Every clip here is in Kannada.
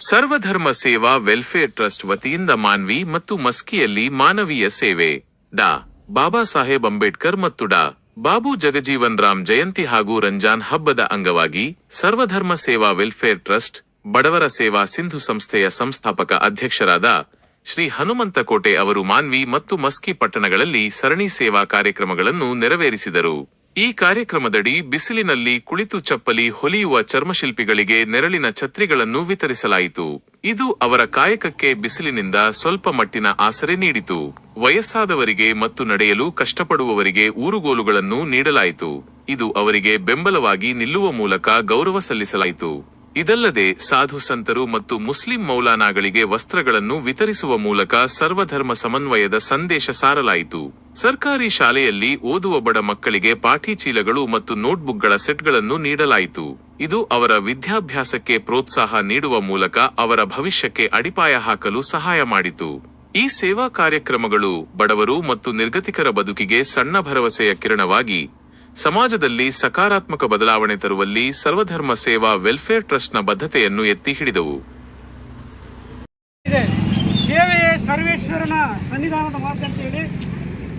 ಸರ್ವಧರ್ಮ ಸೇವಾ ವೆಲ್ಫೇರ್ ಟ್ರಸ್ಟ್ ವತಿಯಿಂದ ಮಾನ್ವಿ ಮತ್ತು ಮಸ್ಕಿಯಲ್ಲಿ ಮಾನವೀಯ ಸೇವೆ. ಡಾ. ಬಾಬಾ ಸಾಹೇಬ್ ಅಂಬೇಡ್ಕರ್ ಮತ್ತು ಡಾ. ಬಾಬು ಜಗಜೀವನ್ ರಾಮ್ ಜಯಂತಿ ಹಾಗೂ ರಂಜಾನ್ ಹಬ್ಬದ ಅಂಗವಾಗಿ ಸರ್ವಧರ್ಮ ಸೇವಾ ವೆಲ್ಫೇರ್ ಟ್ರಸ್ಟ್, ಬಡವರ ಸೇವಾ ಸಿಂಧು ಸಂಸ್ಥೆಯ ಸಂಸ್ಥಾಪಕ ಅಧ್ಯಕ್ಷರಾದ ಶ್ರೀ ಹನುಮಂತಕೋಟೆ ಅವರು ಮಾನ್ವಿ ಮತ್ತು ಮಸ್ಕಿ ಪಟ್ಟಣಗಳಲ್ಲಿ ಸರಣಿ ಸೇವಾ ಕಾರ್ಯಕ್ರಮಗಳನ್ನು ನೆರವೇರಿಸಿದರು. ಈ ಕಾರ್ಯಕ್ರಮದಡಿ ಬಿಸಿಲಿನಲ್ಲಿ ಕುಳಿತು ಚಪ್ಪಲಿ ಹೊಲಿಯುವ ಚರ್ಮಶಿಲ್ಪಿಗಳಿಗೆ ನೆರಳಿನ ಛತ್ರಿಗಳನ್ನು ವಿತರಿಸಲಾಯಿತು. ಇದು ಅವರ ಕಾಯಕಕ್ಕೆ ಬಿಸಿಲಿನಿಂದ ಸ್ವಲ್ಪ ಮಟ್ಟಿನ ಆಸರೆ ನೀಡಿತು. ವಯಸ್ಸಾದವರಿಗೆ ಮತ್ತು ನಡೆಯಲು ಕಷ್ಟಪಡುವವರಿಗೆ ಊರುಗೋಲುಗಳನ್ನು ನೀಡಲಾಯಿತು. ಇದು ಅವರಿಗೆ ಬೆಂಬಲವಾಗಿ ನಿಲ್ಲುವ ಮೂಲಕ ಗೌರವ ಸಲ್ಲಿಸಲಾಯಿತು. ಇದಲ್ಲದೆ ಸಾಧು ಸಂತರು ಮತ್ತು ಮುಸ್ಲಿಂ ಮೌಲಾನಾಗಳಿಗೆ ವಸ್ತ್ರಗಳನ್ನು ವಿತರಿಸುವ ಮೂಲಕ ಸರ್ವಧರ್ಮ ಸಮನ್ವಯದ ಸಂದೇಶ ಸಾರಲಾಯಿತು. ಸರ್ಕಾರಿ ಶಾಲೆಯಲ್ಲಿ ಓದುವ ಬಡ ಮಕ್ಕಳಿಗೆ ಪಾಠಿ ಚೀಲಗಳು ಮತ್ತು ನೋಟ್ಬುಕ್ಗಳ ಸೆಟ್ಗಳನ್ನು ನೀಡಲಾಯಿತು. ಇದು ಅವರ ವಿದ್ಯಾಭ್ಯಾಸಕ್ಕೆ ಪ್ರೋತ್ಸಾಹ ನೀಡುವ ಮೂಲಕ ಅವರ ಭವಿಷ್ಯಕ್ಕೆ ಅಡಿಪಾಯ ಹಾಕಲು ಸಹಾಯ ಮಾಡಿತು. ಈ ಸೇವಾ ಕಾರ್ಯಕ್ರಮಗಳು ಬಡವರು ಮತ್ತು ನಿರ್ಗತಿಕರ ಬದುಕಿಗೆ ಸಣ್ಣ ಭರವಸೆಯ ಕಿರಣವಾಗಿ ಸಮಾಜದಲ್ಲಿ ಸಕಾರಾತ್ಮಕ ಬದಲಾವಣೆ ತರುವಲ್ಲಿ ಸರ್ವಧರ್ಮ ಸೇವಾ ವೆಲ್ಫೇರ್ ಟ್ರಸ್ಟ್ನ ಬದ್ಧತೆಯನ್ನು ಎತ್ತಿ ಹಿಡಿದವು. ಸೇವೆಯೇ ಸರ್ವೇಶ್ವರನ ಸನ್ನಿಧಾನದ ಮಾತು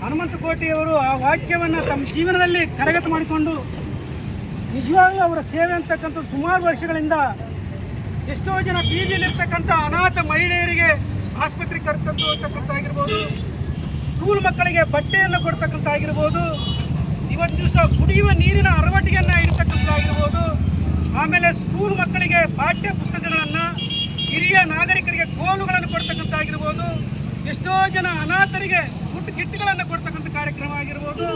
ಹನುಮಂತ ಕೋಟೆಯವರು ಆ ವಾಕ್ಯವನ್ನು ತಮ್ಮ ಜೀವನದಲ್ಲಿ ಕರಗತ ಮಾಡಿಕೊಂಡು ನಿಜವಾಗ್ಲೂ ಅವರ ಸೇವೆ ಅಂತಕ್ಕಂಥದ್ದು ಸುಮಾರು ವರ್ಷಗಳಿಂದ ಎಷ್ಟೋ ಜನ ಬೀದಿಯಲ್ಲಿರ್ತಕ್ಕಂಥ ಅನಾಥ ಮಹಿಳೆಯರಿಗೆ ಆಸ್ಪತ್ರೆ ಕರೆತಂದು ಆಗಿರ್ಬೋದು ಸ್ಕೂಲ್ ಮಕ್ಕಳಿಗೆ ಬಟ್ಟೆಯನ್ನು ಕೊಡ್ತಕ್ಕಂಥ ಆಗಿರ್ಬೋದು ಇವತ್ತು ದಿವಸ ಕುಡಿಯುವ ನೀರಿನ ಅರವಟಿಗೆಯನ್ನು ಇಡ್ತಕ್ಕಂಥದ್ದಾಗಿರ್ಬೋದು ಆಮೇಲೆ ಸ್ಕೂಲ್ ಮಕ್ಕಳಿಗೆ ಪಾಠ್ಯ ಪುಸ್ತಕಗಳನ್ನು ಹಿರಿಯ ನಾಗರಿಕರಿಗೆ ಕೋಲುಗಳನ್ನು ಕೊಡ್ತಕ್ಕಂಥಾಗಿರ್ಬೋದು ಎಷ್ಟೋ ಜನ ಅನಾಥರಿಗೆ ಫುಡ್ ಕಿಟ್ಗಳನ್ನು ಕೊಡ್ತಕ್ಕಂಥ ಕಾರ್ಯಕ್ರಮ ಆಗಿರ್ಬೋದು.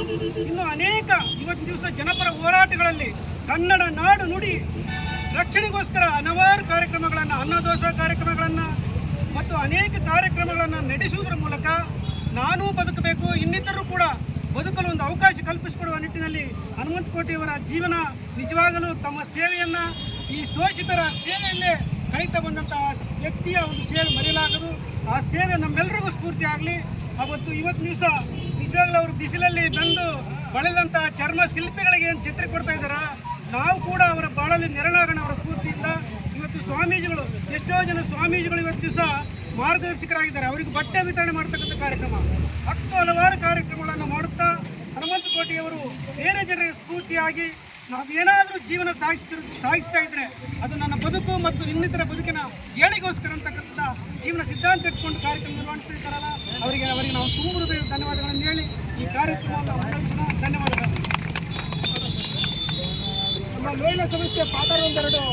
ಇನ್ನು ಅನೇಕ ಇವತ್ತು ದಿವಸ ಜನಪರ ಹೋರಾಟಗಳಲ್ಲಿ ಕನ್ನಡ ನಾಡು ನುಡಿ ರಕ್ಷಣೆಗೋಸ್ಕರ ಹಲವಾರು ಕಾರ್ಯಕ್ರಮಗಳನ್ನು ಅನ್ನದೋಷ ಕಾರ್ಯಕ್ರಮಗಳನ್ನು ಮತ್ತು ಅನೇಕ ಕಾರ್ಯಕ್ರಮಗಳನ್ನು ನಡೆಸುವುದರ ಮೂಲಕ ನಾನೂ ಬದುಕಬೇಕು, ಇನ್ನಿತರರು ಕೂಡ ಬದುಕಲು ಒಂದು ಅವಕಾಶ ಕಲ್ಪಿಸಿಕೊಡುವ ನಿಟ್ಟಿನಲ್ಲಿ ಹನುಮಂತ ಕೋಟೆಯವರ ಜೀವನ ನಿಜವಾಗಲೂ ತಮ್ಮ ಸೇವೆಯನ್ನು ಈ ಶೋಷಿತರ ಸೇವೆಯಲ್ಲೇ ಕಳೀತಾ ಬಂದಂತಹ ವ್ಯಕ್ತಿಯ ಒಂದು ಸೇವೆ ಮರೆಯಲಾಗದು. ಆ ಸೇವೆ ನಮ್ಮೆಲ್ಲರಿಗೂ ಸ್ಫೂರ್ತಿ ಆಗಲಿ. ಅವತ್ತು ಇವತ್ತು ದಿವಸ ನಿಜವಾಗ್ಲೂ ಅವರು ಬಿಸಿಲಲ್ಲಿ ಬಂದು ಬಳದಂತಹ ಚರ್ಮ ಶಿಲ್ಪಿಗಳಿಗೆ ಏನು ಚಿತ್ರ ಕೊಡ್ತಾ ಇದ್ದಾರ? ನಾವು ಕೂಡ ಅವರ ಬಾಳಲ್ಲಿ ನೆರಳಾಗೋಣ ಅವರ ಸ್ಫೂರ್ತಿಯಿಂದ. ಇವತ್ತು ಸ್ವಾಮೀಜಿಗಳು, ಎಷ್ಟೋ ಜನ ಸ್ವಾಮೀಜಿಗಳು ಇವತ್ತು ದಿವಸ ಮಾರ್ಗದರ್ಶಕರಾಗಿದ್ದಾರೆ. ಅವರಿಗೆ ಬಟ್ಟೆ ವಿತರಣೆ ಮಾಡ್ತಕ್ಕಂಥ ಕಾರ್ಯಕ್ರಮ. ಹತ್ತು ಹಲವಾರು ಮಾಡುತ್ತಾ ಕೋಟೆಯವರು ಬೇರೆ ಜನರಿಗೆ ಸ್ಫೂರ್ತಿಯಾಗಿ ನಾವೇನಾದರೂ ಜೀವನ ಸಾಗಿಸ್ತಿ ಸಾಗಿಸ್ತಾ ಇದ್ರೆ ಅದು ನನ್ನ ಬದುಕು ಮತ್ತು ಇನ್ನಿತರ ಬದುಕಿನ ಏಳಿಗೋಸ್ಕರ ಅಂತಕ್ಕಂಥ ಜೀವನ ಸಿದ್ಧಾಂತ ಇಟ್ಕೊಂಡು ಕಾರ್ಯಕ್ರಮ ನಿರ್ವಹಿಸ್ತಾ ಅವರಿಗೆ ಅವರಿಗೆ ನಾವು ತುಂಬ ಹೃದಯದ ಧನ್ಯವಾದಗಳನ್ನು ಹೇಳಿ ಈ ಕಾರ್ಯಕ್ರಮವನ್ನು ಹೊರಡಿಸೋಣ ಧನ್ಯವಾದಗಳು. ನಮ್ಮ ಲೋಹಿನ ಸಂಸ್ಥೆ ಪಾತ್ರ ಒಂದೆರಡು.